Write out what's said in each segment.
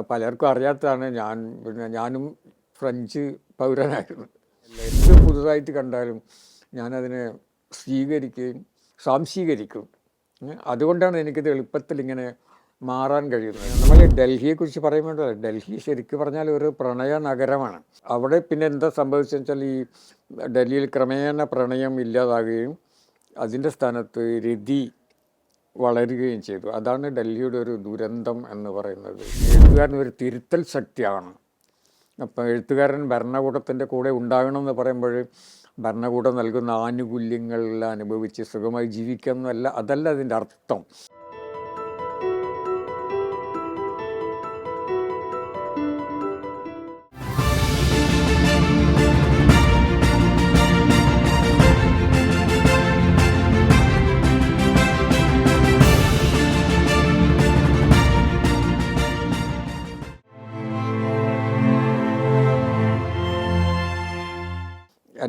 പലർക്കും അറിയാത്തതാണ്. ഞാൻ പിന്നെ ഞാനും ഫ്രഞ്ച് പൗരനായിരുന്നു. എന്ത് പുതുതായിട്ട് കണ്ടാലും ഞാനതിനെ സ്വീകരിക്കുകയും സ്വാംശീകരിക്കും. അതുകൊണ്ടാണ് എനിക്കിത് എളുപ്പത്തിൽ ഇങ്ങനെ മാറാൻ കഴിയുന്നത്. നമ്മൾ ഡൽഹിയെക്കുറിച്ച് പറയുമ്പോൾ ഡൽഹി ശരിക്കും പറഞ്ഞാൽ ഒരു പ്രണയ നഗരമാണ്. അവിടെ പിന്നെ എന്താ സംഭവിച്ചു വെച്ചാൽ ഈ ഡൽഹിയിൽ ക്രമേണ പ്രണയം ഇല്ലാതാകുകയും അതിന്റെ സ്ഥാനത്ത് രതി വളരുകയും ചെയ്തു. അതാണ് ഡൽഹിയുടെ ഒരു ദുരന്തം എന്ന് പറയുന്നത്. എഴുത്തുകാരൻ ഒരു തിരുത്തൽ ശക്തിയാണ് അപ്പം എഴുത്തുകാരൻ ഭരണകൂടത്തിന്റെ കൂടെ ഉണ്ടാകണമെന്ന് പറയുമ്പോൾ ഭരണകൂടം നൽകുന്ന ആനുകൂല്യങ്ങളെല്ലാം അനുഭവിച്ച് സുഖമായി ജീവിക്കാമെന്നല്ല അതല്ല അതിന്റെ അർത്ഥം.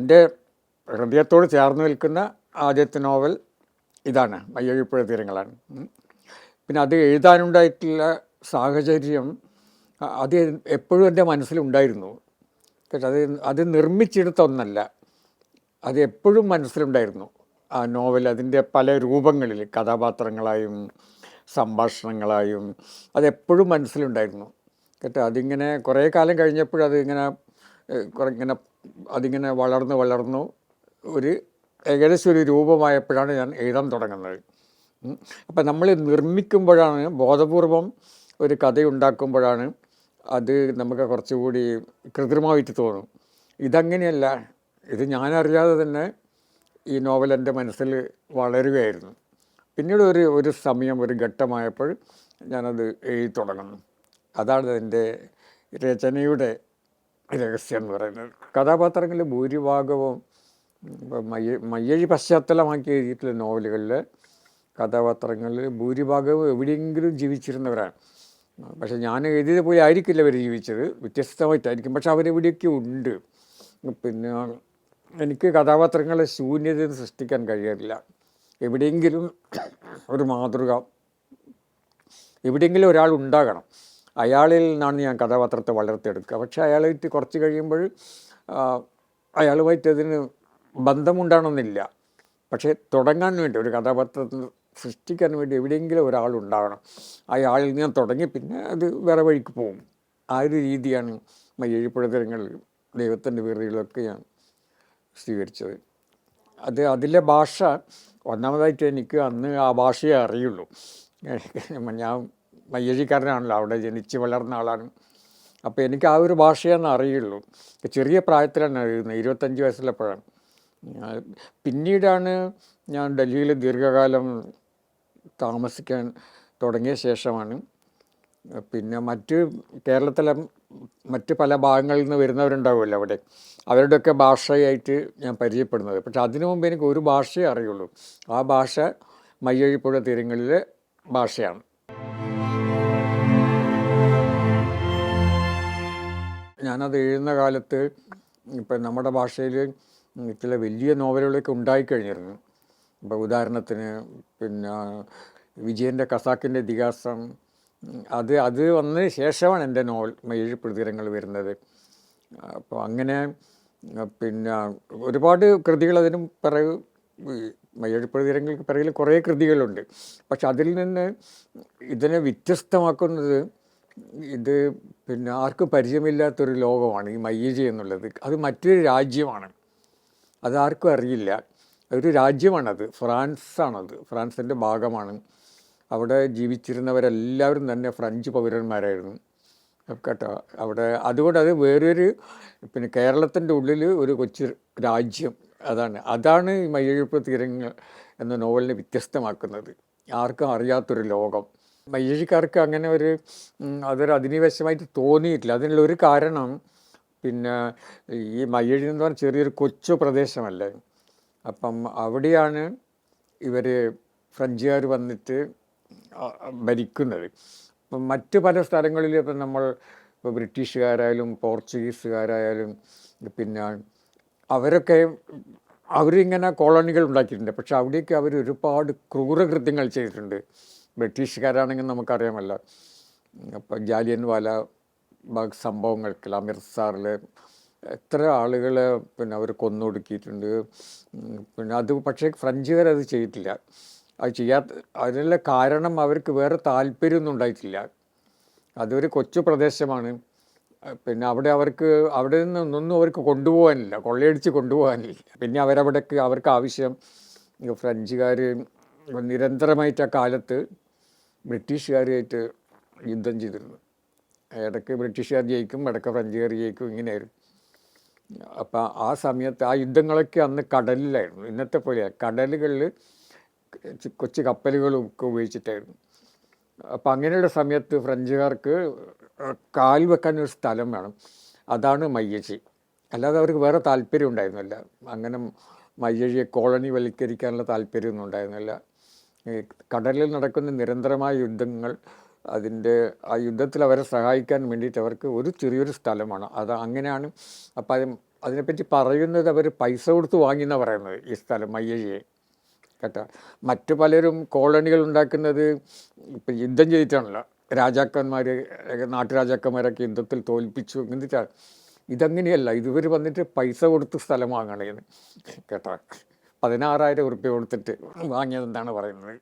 എന്റെ ഹൃദയത്തോട് ചേർന്ന് നിൽക്കുന്ന ആദ്യത്തെ നോവൽ ഇതാണ് മയ്യഴിപ്പുഴ തീരങ്ങളാണ്. പിന്നെ അത് എഴുതാനുണ്ടായിട്ടുള്ള സാഹചര്യം അത് എപ്പോഴും എന്റെ മനസ്സിലുണ്ടായിരുന്നു. കേട്ടോ അത് അത് നിർമ്മിച്ചെടുത്ത ഒന്നല്ല. അത് എപ്പോഴും മനസ്സിലുണ്ടായിരുന്നു. ആ നോവൽ അതിന്റെ പല രൂപങ്ങളിൽ കഥാപാത്രങ്ങളായും സംഭാഷണങ്ങളായും അതെപ്പോഴും മനസ്സിലുണ്ടായിരുന്നു. കേട്ടോ അതിങ്ങനെ കുറേ കാലം ഏഹ്, കുറെ ഇങ്ങനെ അതിങ്ങനെ വളർന്ന് വളർന്നു ഒരു ഏകദേശം ഒരു രൂപമായപ്പോഴാണ് ഞാൻ എഴുതാൻ തുടങ്ങുന്നത്. അപ്പം നമ്മൾ നിർമ്മിക്കുമ്പോഴാണ് ബോധപൂർവം ഒരു കഥയുണ്ടാക്കുമ്പോഴാണ് അത് നമുക്ക് കുറച്ചുകൂടി കൃത്രിമമായിട്ട് തോന്നും. ഇതങ്ങനെയല്ല ഇത് ഞാനറിയാതെ തന്നെ ഈ നോവൽ എന്റെ മനസ്സിൽ വളരുകയായിരുന്നു. പിന്നീട് ഒരു ഒരു സമയം ഒരു ഘട്ടമായപ്പോൾ ഞാനത് എഴുതി തുടങ്ങുന്നു. അതാണ് എന്റെ രചനയുടെ രഹസ്യം എന്ന് പറയുന്നത്. കഥാപാത്രങ്ങളിൽ ഭൂരിഭാഗവും മയ്യ മയ്യഴി പശ്ചാത്തലമാക്കി എഴുതിയിട്ടുള്ള നോവലുകളിൽ കഥാപാത്രങ്ങളിൽ ഭൂരിഭാഗവും എവിടെയെങ്കിലും ജീവിച്ചിരുന്നവരാണ്. പക്ഷേ ഞാൻ എഴുതിയത് പോലെ ആയിരിക്കില്ല അവർ ജീവിച്ചത്. വ്യത്യസ്തമായിട്ടായിരിക്കും. പക്ഷെ അവരെവിടെയൊക്കെ ഉണ്ട്? പിന്നെ എനിക്ക് കഥാപാത്രങ്ങളെ ശൂന്യത സൃഷ്ടിക്കാൻ കഴിയാറില്ല. എവിടെയെങ്കിലും ഒരു മാതൃക എവിടെയെങ്കിലും ഒരാൾ ഉണ്ടാകണം. അയാളിൽ നിന്നാണ് ഞാൻ കഥാപാത്രത്തെ വളർത്തിയെടുക്കുക. പക്ഷേ അയാളായിട്ട് കുറച്ച് കഴിയുമ്പോൾ അയാളുമായിട്ട് അതിന് ബന്ധമുണ്ടാകണമെന്നില്ല പക്ഷേ തുടങ്ങാൻ വേണ്ടി ഒരു കഥാപാത്രത്തെ സൃഷ്ടിക്കാൻ വേണ്ടി എവിടെയെങ്കിലും ഒരാളുണ്ടാകണം അയാളിൽ ഞാൻ തുടങ്ങി പിന്നെ അത് വേറെ വഴിക്ക് പോകും. ആ ഒരു രീതിയാണ് മയ്യഴിപ്പുഴതരങ്ങൾ ദൈവത്തിന്റെ വീറുകളൊക്കെ ഞാൻ സ്വീകരിച്ചത്. അത് അതിലെ ഭാഷ ഒന്നാമതായിട്ട് എനിക്ക് അന്ന് ആ ഭാഷയെ അറിയുള്ളൂ. ഞാൻ മയ്യഴിക്കാരനാണല്ലോ അവിടെ ജനിച്ച് വളർന്ന ആളാണ്. അപ്പോൾ എനിക്ക് ആ ഒരു ഭാഷയെന്ന് അറിയുള്ളൂ. ചെറിയ പ്രായത്തിലാണ് എഴുതുന്നത് ഇരുപത്തഞ്ച് വയസ്സുള്ളപ്പോഴാണ് പിന്നീടാണ് ഞാൻ ഡൽഹിയിൽ ദീർഘകാലം താമസിക്കാൻ തുടങ്ങിയ ശേഷമാണ്. പിന്നെ മറ്റ് കേരളത്തിലെ മറ്റ് പല ഭാഗങ്ങളിൽ നിന്ന് വരുന്നവരുണ്ടാവുമല്ലോ അവിടെ. അവരുടെയൊക്കെ ഭാഷയായിട്ട് ഞാൻ പരിചയപ്പെടുന്നത്. പക്ഷെ അതിനു മുമ്പ് എനിക്ക് ഒരു ഭാഷയെ അറിയുള്ളൂ. ആ ഭാഷ മയ്യഴിപ്പുഴ തീരങ്ങളിലെ ഭാഷയാണ്. ഞാനത് എഴുതുന്ന കാലത്ത് ഇപ്പം നമ്മുടെ ഭാഷയിൽ ചില വലിയ നോവലുകളൊക്കെ ഉണ്ടായിക്കഴിഞ്ഞിരുന്നു. ഇപ്പോൾ ഉദാഹരണത്തിന് പിന്നെ വിജയന്റെ കസാക്കിന്റെ ഇതിഹാസം അത് അത് വന്നതിന് ശേഷമാണ് എന്റെ നോവൽ ഏഴ് പ്രതികരങ്ങൾ വരുന്നത്. അപ്പോൾ അങ്ങനെ പിന്നെ ഒരുപാട് കൃതികൾ അതിനും പിറകു മയ്യഴിപ്പുഴതീരങ്ങൾക്ക് പിറകിൽ കുറേ കൃതികളുണ്ട്. പക്ഷെ അതിൽ നിന്ന് ഇതിനെ വ്യത്യസ്തമാക്കുന്നത് ഇത് പിന്നെ ആർക്കും പരിചയമില്ലാത്തൊരു ലോകമാണ് ഈ മയ്യജി എന്നുള്ളത്. അത് മറ്റൊരു രാജ്യമാണ്. അതാർക്കും അറിയില്ല. ഒരു രാജ്യമാണത്. ഫ്രാൻസാണത്. ഫ്രാൻസിന്റെ ഭാഗമാണ്. അവിടെ ജീവിച്ചിരുന്നവരെല്ലാവരും തന്നെ ഫ്രഞ്ച് പൗരന്മാരായിരുന്നു. കേട്ടോ? അവിടെ അതുകൊണ്ട് അത് വേറൊരു പിന്നെ കേരളത്തിന്റെ ഉള്ളിൽ ഒരു കൊച്ചു രാജ്യം. അതാണ്. അതാണ് ഈ മയ്യഴിപ്പ് തീരങ്ങൾ എന്ന നോവലിനെ വ്യത്യസ്തമാക്കുന്നത്. ആർക്കും അറിയാത്തൊരു ലോകം. മയ്യഴിക്കാർക്ക് അങ്ങനെ ഒരു അതൊരു അധിനിവേശമായിട്ട് തോന്നിയിട്ടില്ല. അതിനുള്ള ഒരു കാരണം പിന്നെ ഈ മയ്യഴി എന്ന് പറഞ്ഞാൽ ചെറിയൊരു കൊച്ചു പ്രദേശമല്ലേ. അപ്പം അവിടെയാണ് ഇവർ ഫ്രഞ്ചുകാർ വന്നിട്ട് ഭരിക്കുന്നത്. ഇപ്പം മറ്റ് പല സ്ഥലങ്ങളിൽ ഇപ്പം നമ്മൾ ഇപ്പോൾ ബ്രിട്ടീഷുകാരായാലും പോർച്ചുഗീസുകാരായാലും പിന്നെ അവരൊക്കെ അവരിങ്ങനെ കോളനികൾ ഉണ്ടാക്കിയിട്ടുണ്ട്. പക്ഷെ അവിടേക്ക് അവർ ഒരുപാട് ക്രൂരകൃത്യങ്ങൾ ചെയ്തിട്ടുണ്ട്. ബ്രിട്ടീഷുകാരാണെങ്കിൽ നമുക്കറിയാമല്ലോ. അപ്പം ജാലിയൻ വാല ബാഗ് സംഭവങ്ങൾക്ക് അമൃത്സറിൽ എത്ര ആളുകൾ പിന്നെ അവർ കൊന്നൊടുക്കിയിട്ടുണ്ട്. പിന്നെ അത് പക്ഷേ ഫ്രഞ്ചുകാരത് ചെയ്തിട്ടില്ല. അത് ചെയ്യാത്ത അതിനുള്ള കാരണം അവർക്ക് വേറെ താല്പര്യമൊന്നും ഉണ്ടായിട്ടില്ല. അതൊരു കൊച്ചു പ്രദേശമാണ്. പിന്നെ അവിടെ അവർക്ക് അവിടെ നിന്ന് നിന്നൊന്നും അവർക്ക് കൊണ്ടുപോകാനില്ല. കൊള്ളയടിച്ച് കൊണ്ടുപോകാനില്ല. പിന്നെ അവരവിടേക്ക് അവർക്ക് ആവശ്യം ഫ്രഞ്ചുകാർ നിരന്തരമായിട്ട് ആ കാലത്ത് ബ്രിട്ടീഷുകാരുമായിട്ട് യുദ്ധം ചെയ്തിരുന്നു. ഇടയ്ക്ക് ബ്രിട്ടീഷുകാർ ജയിക്കും ഇടയ്ക്ക് ഫ്രഞ്ചുകാർ ജയിക്കും ഇങ്ങനെയായിരുന്നു. അപ്പം ആ സമയത്ത് ആ യുദ്ധങ്ങളൊക്കെ അന്ന് കടലിലായിരുന്നു. ഇന്നത്തെ പോലെയാണ് കടലുകളിൽ കൊച്ചു കപ്പലുകളും ഒക്കെ ഉപയോഗിച്ചിട്ടായിരുന്നു. അപ്പം അങ്ങനെയുള്ള സമയത്ത് ഫ്രഞ്ചുകാർക്ക് കാൽ വെക്കാൻ ഒരു സ്ഥലം വേണം. അതാണ് മയ്യഴി. അല്ലാതെ അവർക്ക് വേറെ താല്പര്യം ഉണ്ടായിരുന്നില്ല. അങ്ങനെ മയ്യഴിയെ കോളനി വൽക്കരിക്കാനുള്ള താല്പര്യമൊന്നും ഉണ്ടായിരുന്നില്ല. കടലിൽ നടക്കുന്ന നിരന്തരമായ യുദ്ധങ്ങൾ അതിന്റെ ആ യുദ്ധത്തിൽ അവരെ സഹായിക്കാൻ വേണ്ടിയിട്ട് അവർക്ക് ഒരു ചെറിയൊരു സ്ഥലമാണ്. അത് അങ്ങനെയാണ്. അപ്പം അത് അതിനെപ്പറ്റി പറയുന്നത് അവർ പൈസ കൊടുത്ത് വാങ്ങിയെന്നാണ് പറയുന്നത് ഈ സ്ഥലം മയ്യഴിയെ കേട്ടോ? മറ്റു പലരും കോളനികൾ ഉണ്ടാക്കുന്നത് ഇപ്പം യുദ്ധം ചെയ്തിട്ടാണല്ലോ. രാജാക്കന്മാർ നാട്ടുരാജാക്കന്മാരൊക്കെ യുദ്ധത്തിൽ തോൽപ്പിച്ചു. എന്നിട്ടാണ് ഇതങ്ങനെയല്ല. ഇതുവരെ വന്നിട്ട് പൈസ കൊടുത്ത് സ്ഥലം വാങ്ങണേന്ന്. കേട്ടോ? പതിനാറായിരം ഉറുപ്പ്യ കൊടുത്തിട്ട് വാങ്ങിയതെന്നാണ് പറയുന്നത്?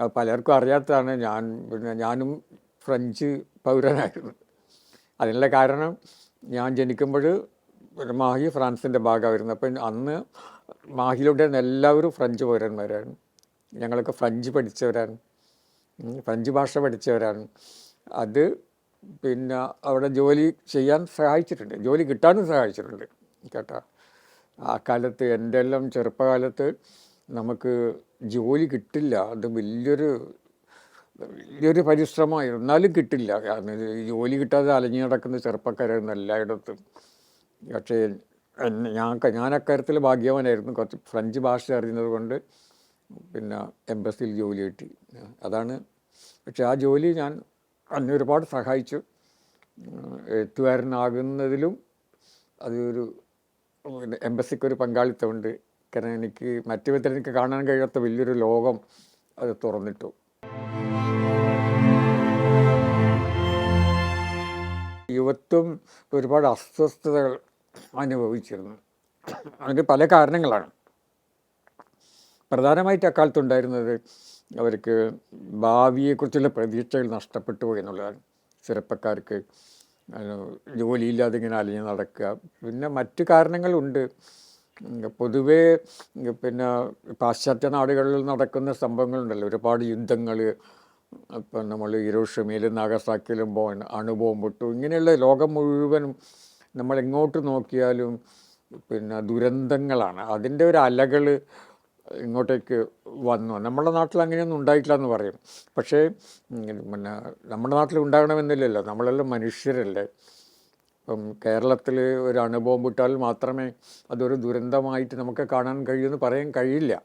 അത് പലർക്കും അറിയാത്തതാണ് ഞാൻ പിന്നെ ഞാനും ഫ്രഞ്ച് പൗരനായിരുന്നു. അതിനുള്ള കാരണം ഞാൻ ജനിക്കുമ്പോൾ മാഹി ഫ്രാൻസിന്റെ ഭാഗമായിരുന്നു. അപ്പം അന്ന് മാഹിയിലൂടെ എല്ലാവരും ഫ്രഞ്ച് പൗരന്മാരാണ് ഞങ്ങളൊക്കെ ഫ്രഞ്ച് പഠിച്ചവരാണ്. ഫ്രഞ്ച് ഭാഷ പഠിച്ചവരാണ്. അത് പിന്നെ അവിടെ ജോലി ചെയ്യാൻ സഹായിച്ചിട്ടുണ്ട്. ജോലി കിട്ടാനും സഹായിച്ചിട്ടുണ്ട്. കേട്ടോ. ആ കാലത്ത് എന്റെ എല്ലാം ചെറുപ്പകാലത്ത് നമുക്ക് ജോലി കിട്ടില്ല. അത് വലിയൊരു വലിയൊരു പരിശ്രമമായിരുന്നു എന്നാലും കിട്ടില്ല. ജോലി കിട്ടാതെ അലഞ്ഞു നടക്കുന്ന ചെറുപ്പക്കാരായിരുന്നു എല്ലായിടത്തും. പക്ഷേ ഞാൻ ഞാൻ അക്കാര്യത്തിൽ ഭാഗ്യവാനായിരുന്നു. കുറച്ച് ഫ്രഞ്ച് ഭാഷ അറിയുന്നത് കൊണ്ട് പിന്നെ എംബസിയിൽ ജോലി കിട്ടി. അതാണ്. പക്ഷേ ആ ജോലി ഞാൻ അന്ന് ഒരുപാട് സഹായിച്ചു എഴുത്തുകാരനാകുന്നതിലും അതൊരു പിന്നെ എംബസിക്ക് ഒരു പങ്കാളിത്തമുണ്ട്. കാരണം എനിക്ക് മറ്റു വിധത്തിൽ എനിക്ക് കാണാൻ കഴിയാത്ത വലിയൊരു ലോകം അത് തുറന്നിട്ടു. യുവത്വം ഒരുപാട് അസ്വസ്ഥതകൾ അനുഭവിച്ചിരുന്നു. അതിന് പല കാരണങ്ങളാണ്. പ്രധാനമായിട്ട് അക്കാലത്തുണ്ടായിരുന്നത് അവർക്ക് ഭാവിയെക്കുറിച്ചുള്ള പ്രതീക്ഷകൾ നഷ്ടപ്പെട്ടു പോയി എന്നുള്ളതാണ്. ചെറുപ്പക്കാർക്ക് ജോലിയില്ലാതെ ഇങ്ങനെ അലിഞ്ഞ് നടക്കുക. പിന്നെ മറ്റു കാരണങ്ങളുണ്ട്. പൊതുവേ പിന്നെ പാശ്ചാത്യ നാടുകളിൽ നടക്കുന്ന സംഭവങ്ങളുണ്ടല്ലോ. ഒരുപാട് യുദ്ധങ്ങൾ ഇപ്പം നമ്മൾ ഇരോഷമയിലും നാഗസാക്കിയിലും ബോ അണുബോംബിട്ടു ഇങ്ങനെയുള്ള ലോകം മുഴുവനും നമ്മൾ എങ്ങോട്ട് നോക്കിയാലും പിന്നെ ദുരന്തങ്ങളാണ്. അതിന്റെ ഒരു അലകൾ ഇങ്ങോട്ടേക്ക് വന്നു. നമ്മുടെ നാട്ടിൽ അങ്ങനെയൊന്നും ഉണ്ടായിട്ടില്ല എന്ന് പറയും. പക്ഷേ പിന്നെ നമ്മുടെ നാട്ടിൽ ഉണ്ടാകണമെന്നില്ലല്ലോ. നമ്മളെല്ലാം മനുഷ്യരല്ലേ. ഇപ്പം കേരളത്തിൽ ഒരു അണുബോംബ് ഇട്ടാൽ മാത്രമേ അതൊരു ദുരന്തമായിട്ട് നമുക്ക് കാണാൻ കഴിയുമെന്ന് പറയാൻ കഴിയില്ല.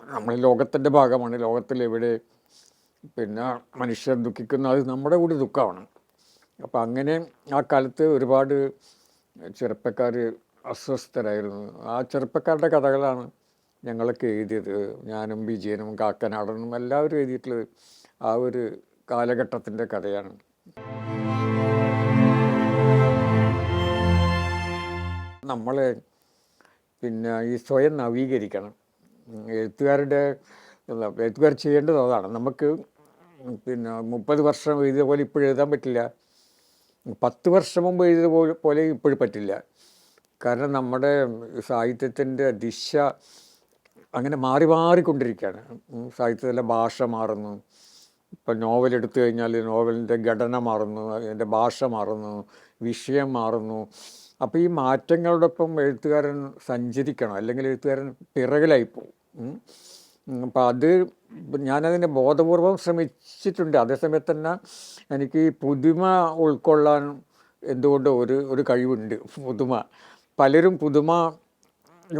നമ്മൾ ലോകത്തിന്റെ ഭാഗമാണ്. ലോകത്തിൽ എവിടെ പിന്നെ മനുഷ്യർ ദുഃഖിക്കുന്ന അത് നമ്മുടെ കൂടി ദുഃഖമാണ്. അപ്പം അങ്ങനെ ആ കാലത്ത് ഒരുപാട് ചെറുപ്പക്കാർ അസ്വസ്ഥരായിരുന്നു. ആ ചെറുപ്പക്കാരുടെ കഥകളാണ് ഞങ്ങളൊക്കെ എഴുതിയത് ഞാനും വിജയനും കാക്കനാടനും എല്ലാവരും എഴുതിയിട്ടുള്ളത് ആ ഒരു കാലഘട്ടത്തിന്റെ കഥയാണ്. നമ്മളെ പിന്നെ ഈ സ്വയം നവീകരിക്കണം. എഴുത്തുകാരുടെ എഴുത്തുകാർ ചെയ്യേണ്ടത് അതാണ്. നമുക്ക് പിന്നെ മുപ്പത് വർഷം എഴുതിയ പോലെ ഇപ്പോഴും എഴുതാൻ പറ്റില്ല. പത്ത് വർഷം മുമ്പ് എഴുതിയ പോലെ പോലെ ഇപ്പോഴും പറ്റില്ല. കാരണം നമ്മുടെ സാഹിത്യത്തിന്റെ ദിശ അങ്ങനെ മാറി മാറിക്കൊണ്ടിരിക്കുകയാണ്. സാഹിത്യത്തിലെ ഭാഷ മാറുന്നു. ഇപ്പം നോവൽ എടുത്തു കഴിഞ്ഞാൽ നോവലിന്റെ ഘടന മാറുന്നു അതിന്റെ ഭാഷ മാറുന്നു വിഷയം മാറുന്നു. അപ്പോൾ ഈ മാറ്റങ്ങളോടൊപ്പം എഴുത്തുകാരൻ സഞ്ചരിക്കണം അല്ലെങ്കിൽ എഴുത്തുകാരൻ പിറകിലായി പോകും അപ്പം അത് ഞാനതിനെ ബോധപൂർവം ശ്രമിച്ചിട്ടുണ്ട്. അതേസമയത്ത് തന്നെ എനിക്ക് പുതുമ ഉൾക്കൊള്ളാൻ എന്തുകൊണ്ടോ ഒരു ഒരു കഴിവുണ്ട്. പുതുമ പലരും പുതുമ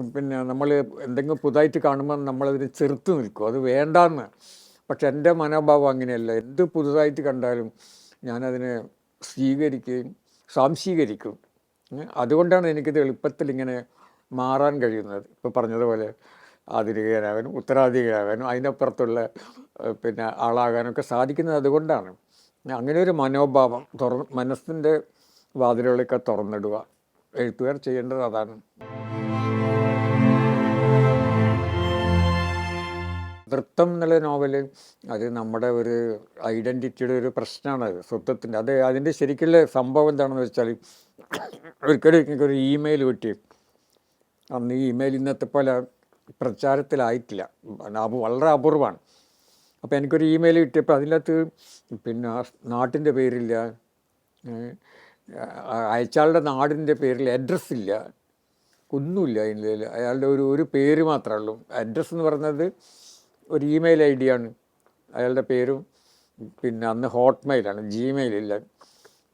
പിന്നെ നമ്മൾ എന്തെങ്കിലും പുതുതായിട്ട് കാണുമ്പോൾ നമ്മളതിന് ചെറുത്ത് നിൽക്കും. അത് വേണ്ടാന്ന്. പക്ഷെ എന്റെ മനോഭാവം അങ്ങനെയല്ല. എന്ത് പുതുതായിട്ട് കണ്ടാലും ഞാനതിനെ സ്വീകരിക്കുകയും സ്വാംശീകരിക്കും. അതുകൊണ്ടാണ് എനിക്കിത് എളുപ്പത്തിൽ ഇങ്ങനെ മാറാൻ കഴിയുന്നത്. ഇപ്പോൾ പറഞ്ഞതുപോലെ ആധുനികരാകാനും ഉത്തരാധികരാകാനും അതിനപ്പുറത്തുള്ള പിന്നെ ആളാകാനൊക്കെ സാധിക്കുന്നത് അതുകൊണ്ടാണ്. അങ്ങനെ ഒരു മനോഭാവം തുറ മനസ്സിന്റെ വാതിലുകളൊക്കെ തുറന്നിടുക. എഴുത്തുകാർ ചെയ്യേണ്ടത് അതാണ്. നൃത്തം എന്നുള്ള നോവൽ അത് നമ്മുടെ ഒരു ഐഡന്റിറ്റിയുടെ ഒരു പ്രശ്നമാണ് അത് സ്വത്വത്തിന്റെ അത് അതിന്റെ ശരിക്കുള്ള സംഭവം എന്താണെന്ന് വെച്ചാൽ ഒരിക്കലും എനിക്കൊരു ഇമെയിൽ കിട്ടി. അന്ന് ഈ ഇമെയിൽ ഇന്നത്തെ പോലെ പ്രചാരത്തിലായിട്ടില്ല. വളരെ അപൂർവമാണ്. അപ്പോൾ എനിക്കൊരു ഇമെയിൽ കിട്ടിയപ്പോൾ അതിനകത്ത് പിന്നെ നാട്ടിന്റെ പേരില്ല അയച്ചാളുടെ നാടിന്റെ പേരിൽ അഡ്രസ്സ് ഇല്ല ഒന്നുമില്ല അതിന്റെ അയാളുടെ ഒരു ഒരു പേര് മാത്രമേ ഉള്ളൂ. അഡ്രസ്സ് എന്ന് പറയുന്നത് ഒരു ഇമെയിൽ ഐ ഡിയാണ് അയാളുടെ പേരും പിന്നെ അന്ന് ഹോട്ട്മെയിലാണ് ജിമെയിലില്ല